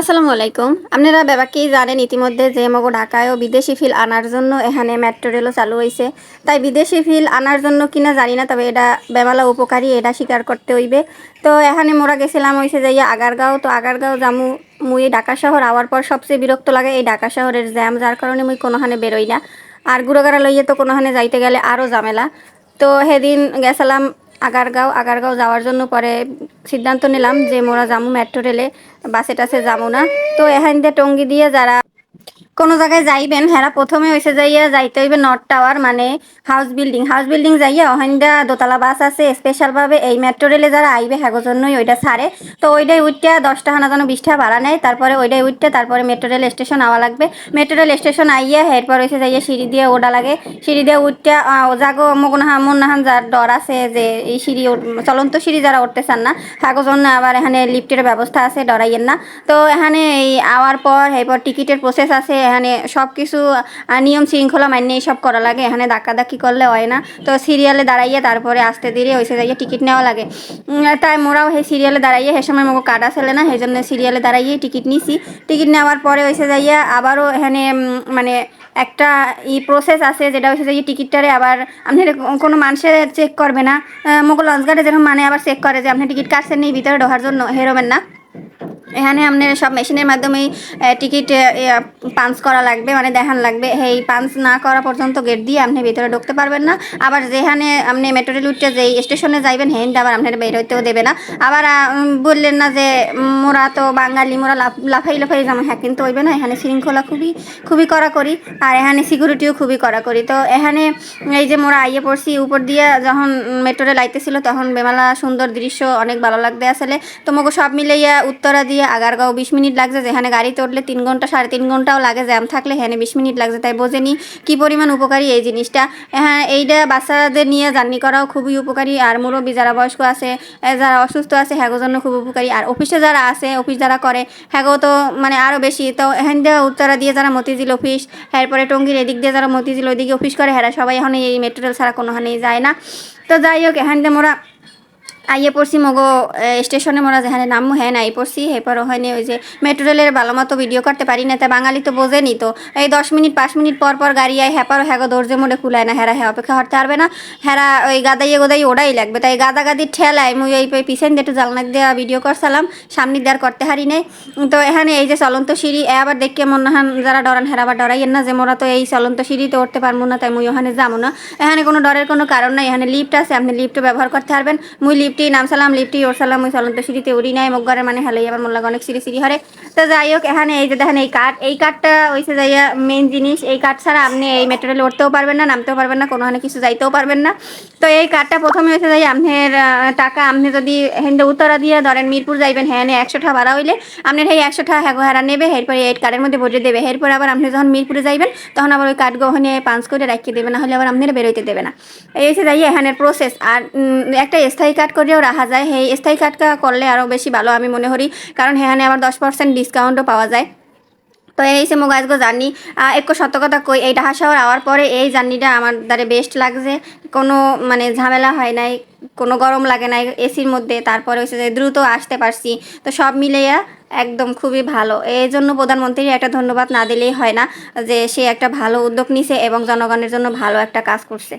আসসালামু আলাইকুম। আপনারা ব্যাপারকেই জানেন ইতিমধ্যে যে মগো ঢাকায়ও বিদেশি ফিল আনার জন্য এখানে মেট্রো রেলও চালু হয়েছে তাই বিদেশি ফিল আনার জন্য কিনা জানি না, তবে এটা বেমালা উপকারী, এটা স্বীকার করতে হইবে। তো এখানে মোরা গেছিলাম হয়েছে যাইয়া আগারগাঁও। তো আগারগাঁও, জামু, মুই, ঢাকা শহর আওয়ার পর সবচেয়ে বিরক্ত লাগে এই ঢাকা শহরের জ্যাম, যার কারণে মুই কোনোখানে বেরোই না। আর গুড়োগাড়া লইয়ে তো কোনোখানে যাইতে গেলে আরও ঝামেলা। তো সেদিন গেছিলাম আগারগাঁও আগারগাঁও যাওয়ার জন্য পরে সিদ্ধান্ত নিলাম যে মোরা যামু মেট্রো রেলে, বাসে টাসে যাব না। তো এখান দিয়ে টঙ্গি দিয়ে যারা কোনো জায়গায় যাইবেন, হেরা প্রথমে হয়েছে যাইয়া যাইতে হইবে নর্থ টাওয়ার মানে হাউস বিল্ডিং হাউস বিল্ডিং যাইয়া ওখানটা দোতলা বাস আছে স্পেশালভাবে এই মেট্রো রেলে যারা আইবে হ্যাগো জন্যই ওইটা ছাড়ে। তো ওইটাই উঠতে দশটা হানা যেন বিশটা ভাড়া নেয়, তারপরে ওইটাই উঠতে তারপরে মেট্রো রেল স্টেশন আওয়া লাগবে। মেট্রো রেল স্টেশন আইয়া এরপর হয়েছে যাইয়া সিঁড়ি দিয়ে ওটা লাগে। সিঁড়ি দিয়ে উঠতে জাগো মগনাহা মন্নাহান যার ডর আছে যে এই সিঁড়ি চলন্ত সিঁড়ি যারা উঠতে চান না হ্যাগো জন্য আবার এখানে লিফটের ব্যবস্থা আছে ডরাইয়ের না। তো এখানে এই আওয়ার পর, এরপর টিকিটের প্রসেস আছে এখানে সব কিছু নিয়ম শৃঙ্খলা মান্য সব করা লাগে। এখানে ধাক্কাধাক্কি করলে হয় না। তো সিরিয়ালে দাঁড়াইয়ে তারপরে আসতে ধীরে ওইসে যাইয়ে টিকিট নেওয়া লাগে। তাই মোরাও সেই সিরিয়ালে দাঁড়াইয়ে সে সময় মোকে কাটা ছেলে না, সেই জন্য সিরিয়ালে দাঁড়াইয়ে টিকিট নিছি। টিকিট নেওয়ার পরে ওইসে যাইয়া আবারও এখানে মানে একটা ই প্রসেস আছে যেটা হচ্ছে যে টিকিটটারে আবার আপনি কোনো মানুষের চেক করবে না। মোগল লঞ্চগার্ডে যেরকম মানে আবার চেক করে যে আপনি টিকিট কাটছেন নি, ভিতরে ঢোকার জন্য, হেরোবেন না। এখানে আপনার সব মেশিনের মাধ্যমেই টিকিট পাঞ্চ করা লাগবে মানে দেখান লাগবে। এই পাঞ্চ না করা পর্যন্ত গেট দিয়ে আপনি ভিতরে ঢুকতে পারবেন না। আবার যেখানে আপনি মেট্রো রেল উঠতে যেই স্টেশনে যাইবেন, হেন আবার আপনার বের হইতেও দেবে না। আবার বললেন না যে, মোরা তো বাঙালি, মোরা লাফ- লাফাই লাফাই যাব। হ্যাঁ কিন্তু হইবে না, এখানে শৃঙ্খলা খুবই খুবই করা কড়াকড়ি, আর এখানে সিকিউরিটিও খুবই করা কড়াকড়ি। তো এখানে, এই যে মোরা আইয়ে পড়ছি, উপর দিয়ে যখন মেট্রো রেল আইতেছিল, তখন বেমালা সুন্দর দৃশ্য অনেক ভালো লাগতে আসলে। তোমাকে সব মিলাইয়া উত্তরা দিয়ে আগারগাঁও বিশ মিনিট লাগছে, যেখানে গাড়ি উঠলে তিন ঘণ্টা, সাড়ে তিন ঘন্টাও লাগে, জ্যাম থাকলে হ্যাঁ বিশ মিনিট লাগছে, তাই বোঝেনি কি পরিমাণ উপকারী এই জিনিসটা। হ্যাঁ এইটা বাচ্চাদের নিয়ে জার্নি করাও খুবই উপকারী, আর মুরব্বী যারা বয়স্ক আছে যারা অসুস্থ আছে হ্যাগোর জন্য খুব উপকারী, আর অফিসে যারা আছে, অফিস যারা করে, হ্যাগো তো মানে আরও বেশি, তো এখান দিয়ে উত্তরা দিয়ে যারা মতিঝিল অফিস, এরপরে টঙ্গির এদিক দিয়ে যারা মতিঝিল ওইদিকে অফিস করে হ্যাঁ সবাই এখন এই মেট্রো রেল ছাড়া কোনোখানেই যায় না। তো যাই হোক এখান দিয়ে মোরা আইয়ে পড়ছি মগো স্টেশনে মোরা যেখানে নামবো হ্যাঁ নাই পড়ছি এরপর ওখানে ওই যে মেট্রো রেলের ভালো মতো ভিডিও করতে পারি না, তা বাঙালি তো বোঝেনি তো। এই দশ মিনিট, পাঁচ মিনিট পর পর গাড়ি আয় হ্যাপারও হ্যাগো দরজে মোড়ে খুলায় না, হেরা হ্যাঁ অপেক্ষা করতে পারবে না। হেরা ওই গাদাইয়ে গোদাই ওটাই লাগবে, তাই গাদা গাদির ঠেলায় মুই ওই পিছন দিয়ে একটু জালনা দেওয়া ভিডিও করছিলাম সামনে দেওয়ার করতে হারি নাই। তো এখানে এই যে চলন্ত সিঁড়ি, এ আবার দেখে মনে হয় যারা ডরান, হেরা আবার ডরাইয়েন না যে মোরা তো এই চলন্ত সিঁড়িতে উঠতে পারব না, তাই মুই ওখানে যাব না। এখানে কোনো ডরের কোনো কারণ নাই, এখানে লিফট আছে, আপনি লিফটও ব্যবহার করতে পারবেন। মুই লিফটেই ওর সালাম ওরসালাম সালাম তো সিঁড়িতে উড়ি নাই মগরে মানে হেলাই আবার মোল্লা অনেক সিঁড়ি সিঁড়ি হরে। তো যাই হোক, এখানে এই যে দেখেন এই কাঠ, এই কাঠটা হইছে যাইয়া মেন জিনিস। এই কাঠ ছাড়া আপনি এই মেট্রো রেলে উঠতেও পারবেন না, নামতেও পারবেন না, কোনোখানে কিছু যাইতেও পারবেন না। তো এই কাঠটা প্রথমে হয়েছে যাই আপনার টাকা আপনি যদি হেন্দে উত্তরা দিয়ে ধরেন মিরপুর যাইবেন হ্যাঁ একশো টাকা ভাড়া হইলে আপনার এই একশো টাকা হ্যাগো হারা নেবে, এরপরে এই কার্ডের মধ্যে ভরে দেবে। এরপরে আবার আপনি যখন মিরপুরে যাইবেন, তখন আবার ওই কার্ড গহনে পাঞ্চ করে রাখিয়ে দেবে না হলে আবার আপনার বেরোইতে দেবে না। এই হচ্ছে যাই এখানের প্রসেস আর একটা স্থায়ী কার্ড করেও রাখা যায়। এই স্থায়ী কার্ডটা করলে আরও বেশি ভালো আমি মনে করি। কারণ এখানে আবার দশ পার্সেন্ট ডিসকাউন্টও পাওয়া যায়। তো এই সে মোগ আজকে জার্নি একটু সত্য কথা কই এই ঢাকা শহর আওয়ার পরে এই জার্নিটা আমার দ্বারে বেস্ট লাগছে। কোনো মানে ঝামেলা হয় নাই, কোনো গরম লাগে নাই এসির মধ্যে, তারপরে হচ্ছে যে দ্রুত আসতে পারছি। তো সব মিলিয়ে একদম খুবই ভালো। এই জন্য প্রধানমন্ত্রীর একটা ধন্যবাদ না দিলেই হয় না যে সে একটা ভালো উদ্যোগ নিছে এবং জনগণের জন্য ভালো একটা কাজ করছে।